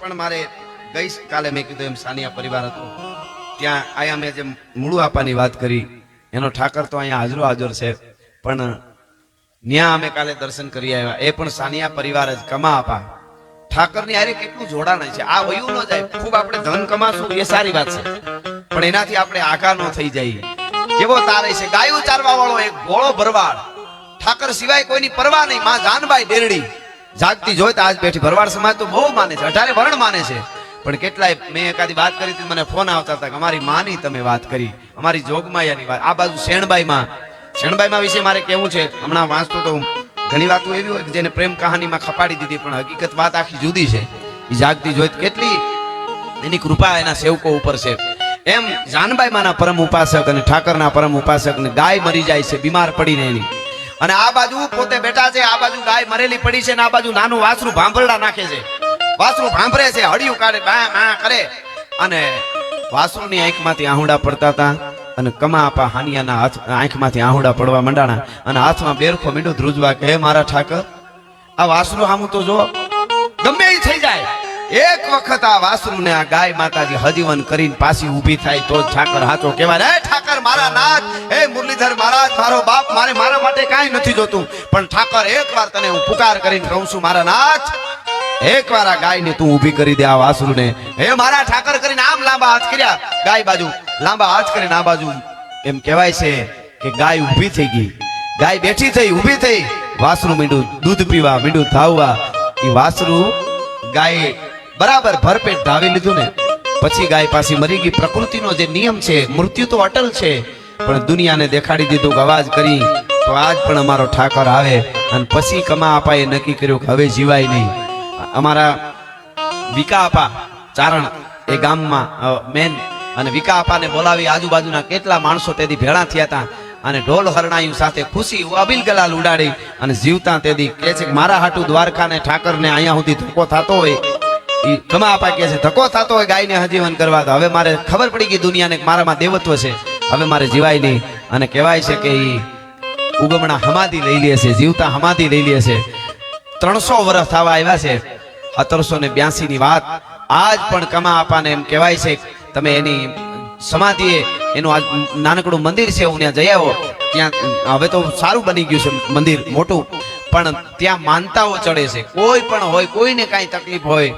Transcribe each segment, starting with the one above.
પણ મારે ગઈ કાલે મેં કીધું એમ સાનિયા પરિવાર હતો. ત્યાં અહીંયા મેં જે મૂળું આપવાની વાત કરી. એનો ઠાકર તો અહીંયા હાજરો હાજર છે. પણ ન્યા અમે કાલે દર્શન કરી આવ્યા. એ પણ સાનિયા પરિવાર જ કમા આપા. ઠાકરની આરે કેટલું જોડાણ છે. આ વયું ન જાય. ખૂબ આપણે ધન કમાશું. એ સારી વાત છે. પણ એનાથી આપણે આઘા ન થઈ જઈએ. કેવો તારે છે? ગાયો ચારવા વાળો એક ગોળો ભરવાડ. ઠાકર સિવાય કોઈની પરવા નહીં. માં જાનબાઈ ડેરડી જાગતી જોઈ તો આજ બેઠી ભરવાડ સમાજ તો બહુ માને છે, અઢારે વર્ણ માને છે. પણ કેટલાય, મેં એકાદી વાત કરી હતી, મને ફોન આવતા હતા કે અમારી માની તમે વાત કરી, અમારી જોગમાયાની વાત. આ બાજુ શેણબાઈમાં શેણબાઈમાં વિશે મારે કેવું છે, હમણાં વાંચતો તો ઘણી વાતો એવી હોય કે જેને પ્રેમ કહાનીમાં ખપાડી દીધી, પણ હકીકત વાત આખી જુદી છે. એ જાગતી જોઈ કેટલી, એની કૃપા એના સેવકો ઉપર છે. એમ જાનબાઈ માના પરમ ઉપાસક અને ઠાકરના પરમ ઉપાસક ને ગાય મરી જાય છે, બીમાર પડીને એની. અને આ બાજુ પોતે બેઠા છે, આ બાજુ ગાય મરેલી પડી છે ને આ બાજુ નાનું વાસરું ભાંભરડા નાખે છે. વાસરું ભાંભરે છે, હળિયું કાઢે, બા, મા કરે. અને વાસરુની આંખમાંથી આહુડા પડતા હતા અને કમા આપા હાનિયાના હાથ, આંખમાંથી આહુડા પડવા મંડાણા અને હાથમાં બેરખો મીંડું ધ્રુજવા કે મારા ઠાકર, આ વાસરું આમ તો જો, ગમે થઈ જાય. એક વખત આ વાસરુને આ ગાય માતાજી હજીવન કરીને પાછી ઊભી થાય તો ઠાકર હાચો કહેવાય. હે ઠાકર મારા નાથ, હે મુરલીધર મહારાજ, મારો બાપ મારે મારા માટે કાંઈ નથી જોતું. પણ ઠાકર એકવાર તને હું પુકાર કરીને કહું છું, મારા નાથ. એકવાર આ ગાયને તું ઊભી કરી દે આ વાસરુને. હે મારા ઠાકર કરીને આમ લાંબા હાથ કર્યા. ગાય બાજુ, લાંબા હાથ કરીને આ બાજુ એમ કહેવાય છે કે ગાય ઊભી થઈ ગઈ. ગાય બેઠી થઈ, ઊભી થઈ. વાસરું મીંડું દૂધ પીવા, મીંડું થાવવા એ વાસરું ગાય બરાબર ભરપેટ ધાવી લીધું ને. પછી ગાય પાછી મરી ગઈ. પ્રકૃતિનો જે નિયમ છે, મૃત્યુ તો અટલ છે, પણ દુનિયાને દેખાડી દીધું કે અવાજ કરી, તો આજ પણ અમારો ઠાકર આવે. અને પછી કમા આપાએ નક્કી કર્યું કે હવે જીવાય નહીં. અમારા વિકા આપા ચારણ એ ગામમાં મેન, અને વિકા આપાને બોલાવી આજુબાજુના કેટલા માણસો તેથી ભેળા થયા હતા. અને ઢોલ હરણાયું સાથે ખુશી અબિલ ગલાલ ઉડાડી અને જીવતા તેથી કહે છે કે મારા હાટુ દ્વારકાને ઠાકરને અહીંયા સુધી ધક્કો થતો હોય કમા આપા કે છે, ધક્કો થતો હોય ગાયને હજીવન કરવા, તો હવે મારે ખબર પડી ગઈ દુનિયાને મારામાં દેવત્વ છે. હવે મારે જીવાય નહીં. અને કહેવાય છે કે ઈ ઉગમણા હમાદી લઈ લે છે, જીવતા હમાદી લઈ લે છે. ત્રણસો વર્ષ થવા આવ્યા છે. સત્તરસો ને બ્યાસી ની વાત. આજ પણ કમા આપાને એમ કહેવાય છે, તમે એની સમાધિએ, એનું આ નાનકડું મંદિર છે, હું ત્યાં જઈ આવો ત્યાં, હવે તો સારું બની ગયું છે મંદિર, મોટું. પણ ત્યાં માનતાઓ ચડે છે. કોઈ પણ હોય, કોઈને કાંઈ તકલીફ હોય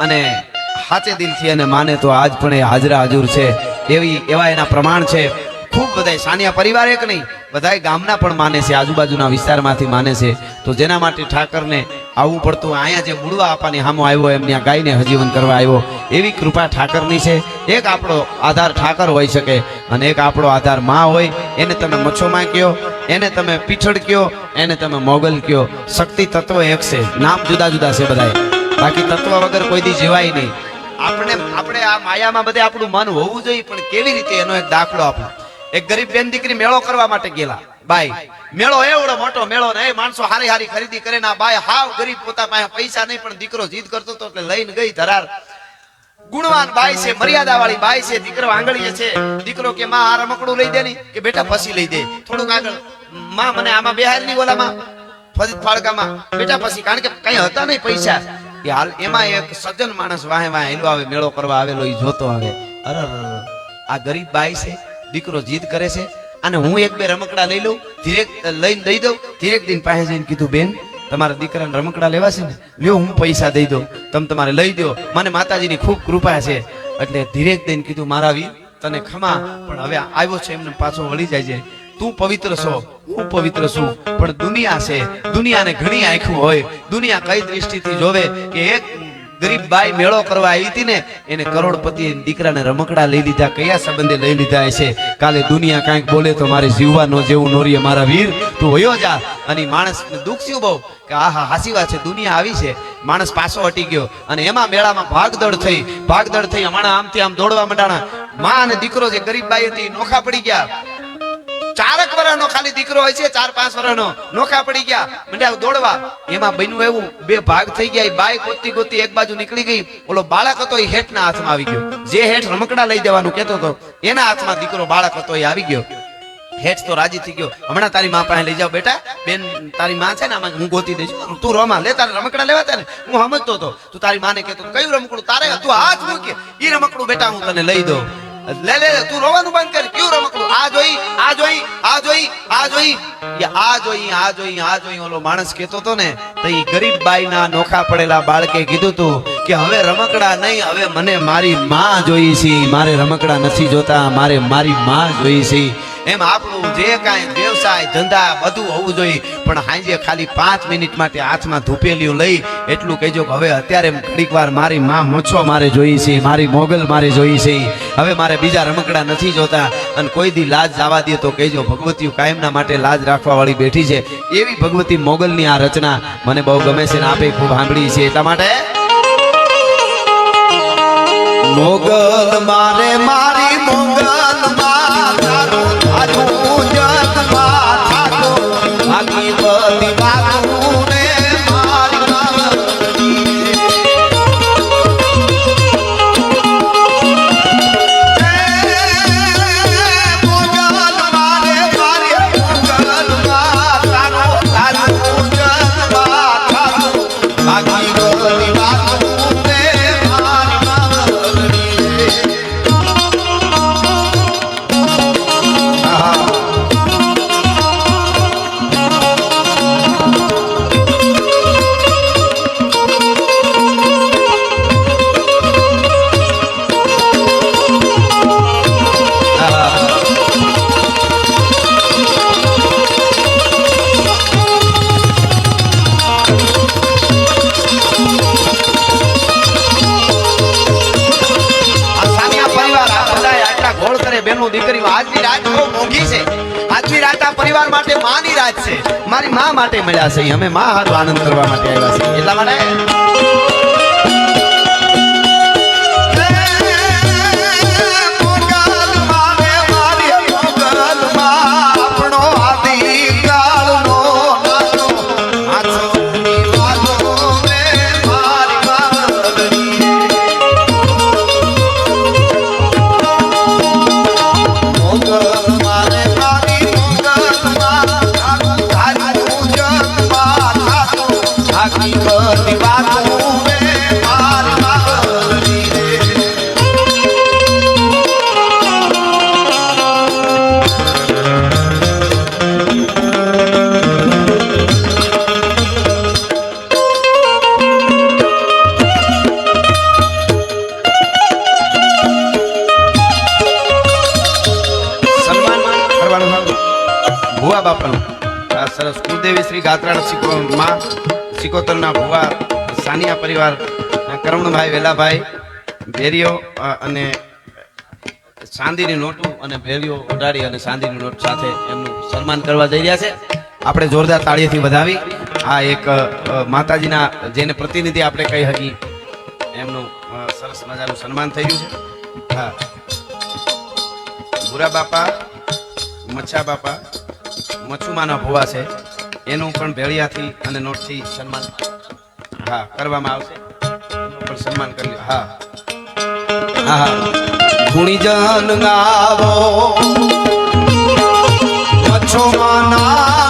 અને સાચે દિલથી એને માને તો આજ પણ એ હાજરા હાજર છે. એવી, એવા એના પ્રમાણ છે. ખૂબ બધા સાનિયા પરિવાર એક નહીં, બધાય ગામના પણ માને છે, આજુબાજુના વિસ્તારમાંથી માને છે. તો જેના માટે ઠાકરને આવવું પડતું અહીંયા જે મૂળવા આપવાની હામો આવ્યો, એમ ત્યાં ગાયને હજીવન કરવા આવ્યો, એવી કૃપા ઠાકરની છે. એક આપણો આધાર ઠાકર હોઈ શકે અને એક આપણો આધારમાં હોય. એને તમે મચ્છોમાં કયો એને તમે પીઠળ કયો, એને તમે મોગલ કયો. શક્તિ તત્વ એક છે. નામ જુદા જુદા છે બધાય. બાકી તત્વ વગર કોઈ દી જીવાય નહીં. આપણે આપણે આ માયામાં બધે આપણું મન હોવું જોઈએ, પણ કેવી રીતે એનો એક દાખલો આપો? એક ગરીબ બેન દીકરી મેળો કરવા માટે ગયેલા. બાઈ, મેળો એવડો મોટો મેળો ને માણસો હારી હારી ખરીદી કરે ના બાઈ હાવ ગરીબ પોતા પાસે પૈસા નહીં, પણ દીકરો જીદ કરતો હતો એટલે લઈને ગઈ ધરાર. ગુણવાન બાઈ છે મર્યાદા વાળી બાઈ છે, દીકરો આંગળીએ છે. દીકરો કે માં, આ રમકડું લઈ દે ની. કે બેટા પછી લઈ દે. થોડુંક આગળ, માં, મને આમાં બેહારની ઓલામાં. ફરીદ ફાળકામાં બેટા પછી કારણ કે કઈ હતા નહીં પૈસા. એ હાલ એમાં એક સજ્જન માણસ વાહે વાહે હેલો આવે, મેળો કરવા આવેલો એ જોતો આવે. અરે. આ ગરીબ બાઈ છે, દીકરો જીદ કરે છે, અને હું એક બે રમકડા લઈ લઉં, ધીરેક લઈને દઈ દઉં, ધીરેક દિન પાસે જઈને કીધું, બેન, તમારા દીકરાને રમકડા લેવા છે ને? લ્યો, હું પૈસા દઈ દઉં. તમે તમારે લઈ દો મને માતાજીની ખૂબ કૃપા છે. એટલે ધીરેક દઈને કીધું, મારા વીર, તને ખમા. પણ હવે આવ્યો છે એમને પાછો વળી જાય છે. તું પવિત્ર છો, હું પવિત્ર છું. પણ દુનિયા છે, દુનિયાને ઘણી આંખું હોય. દુનિયા કઈ દ્રષ્ટિથી જોવે કે એક ગરીબ બાઈ મેળો કરવા આવી હતી ને, એને કરોડપતિ દીકરાને રમકડા લઈ લીધા, કયા સંબંધે લઈ લીધા છે કાલે દુનિયા કાંઈક બોલે તો મારે જીવવા ન જેવું નોરીએ મારા વીર. તું વયો જા. અને માણસ દુઃખ થયું બહુ કે આહા, હાસી વાત છે, દુનિયા આવી છે. માણસ પાછો હટી ગયો. અને એમાં મેળામાં ભાગદોડ થઈ ભાગદોડ થઈ, હમણાં આમથી આમ દોડવા માંડાણા. માં અને દીકરો જે ગરીબ બાઈ હતી, નોખા પડી ગયા. ચારક વર્ષનો ખાલી દીકરો હોય છે, ચાર પાંચ વર્ષનો નોખા પડી ગયા. મંડ્યા દોડવા. એમાં બન્યું એવું, બે ભાગ થઈ ગયા બાઈ ગોતી ગોતી એક બાજુ નીકળી ગઈ. ઓલો બાળક હતો, એ હેઠના હાથમાં આવી ગયો. જે હેઠ રમકડા લઈ દેવાનું કહેતો હતો, એના હાથમાં દીકરો બાળક હતો, એ આવી ગયો. હેઠ તો રાજી થઈ ગયો. હમણાં તારી માં પાસે લઈ જાઓ બેટા. બેન, તારી માં છે ને આમાં, હું ગોતી દઈશ. તું રમા. લે, તારે રમકડા લેવા ને હું સમજતો હતો. તું તારી માને કહેતો કયું રમકડું? તારે તું હાથ મૂકે. એ રમકડું બેટા હું તને લઈ દઉં. લે લે તું રોવાનું બંધ કર. કયું રમકડું? આ જોઈ આ જોઈ આ જોઈ આ જોઈ. આ જોઈ આ જોઈ આ જોઈ ઓલો માણસ કહેતો તો ને, તો એ ગરીબ બાઈના નોખા પડેલા બાળકે કીધું તું કે હવે રમકડા નહીં, હવે મને મારી માં જોઈ છે. મારે રમકડા નથી જોતા, મારે મારી માં જોઈ છે. એમ આપણું જે કાંઈ વ્યવસાય, ધંધા બધું હોવું જોઈએ. પણ હાંજે ખાલી પાંચ મિનિટ માટે હાથમાં ધૂપેલીઓ લઈ એટલું કહેજો કે હવે અત્યારે ઘડીક વાર મારી માં મચ્છો મારે જોઈ છે, મારી મોગલ મારે જોઈ છે. હવે મારે બીજા રમકડા નથી જોતા. અને કોઈ દી લાજ જવા દે તો કહેજો, ભગવતીઓ કાયમના માટે લાજ રાખવા વાળી બેઠી છે. એવી ભગવતી મોગલની આ રચના મને બહુ ગમે છે ને આપે ખૂબ સાંભળી છે. એટલા માટે મોગલ મારે મારી પરિવાર માટે માની રાત છે. મારી માં માટે મળ્યા છે. અમે માં હારો આનંદ કરવા માટે આવ્યા છે એટલા માટે સિકો માં સિકોતરના ભુવા, સાનિયા પરિવાર કરમણભાઈ વેલાભાઈ, ભેરીઓ અને ચાંદીની નોટું અને ભેરીઓ ઉડાડી અને ચાંદીની નોટ સાથે એમનું સન્માન કરવા જઈ રહ્યા છે. આપણે જોરદાર તાળીઓથી વધાવી. આ એક માતાજીના જેને પ્રતિનિધિ આપણે કહી શકી એમનું સરસ મજાનું સન્માન રહ્યું છે. હા. ભૂરા બાપા, મચ્છા બાપા, મચ્છુમાના ભુવા છે. એનું પણ ભેળિયાથી અને નોટથી સન્માન હા, કરવામાં આવશે. પણ સન્માન કરી, હા. હા ગુણીજન ગાવો, મચ્છુમાના ગુણ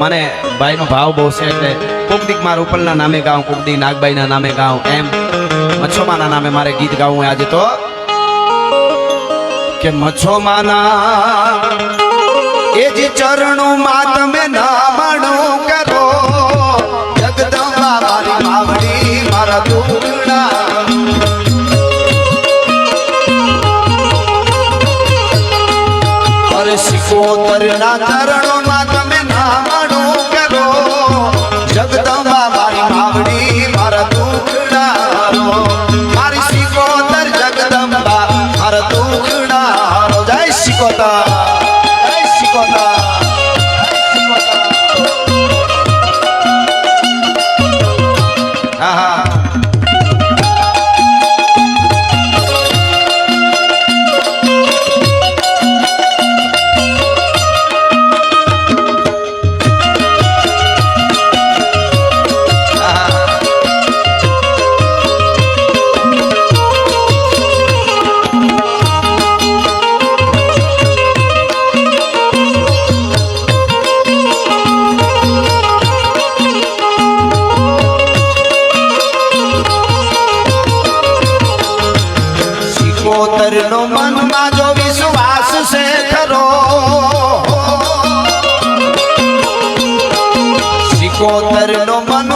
મને ભાઈનો ભાવ બહુ છે એટલે કોક દીક મારા ઉપરના નામે ગાઉં કોક નાગભાઈના નામે ગાઉં એમ. મચ્છોમાના નામે મારે ગીત ગાવું આજે તો. કે મચ્છોમાના, એ જે ચરણોમાં તમે નામણું કરો. જગદંબા મારી માવડી, મારા અરે શિકોતર ના ચરણો દીકરીનો મનમાં જો વિશ્વાસ છે ખરો. સિકોતરનો મન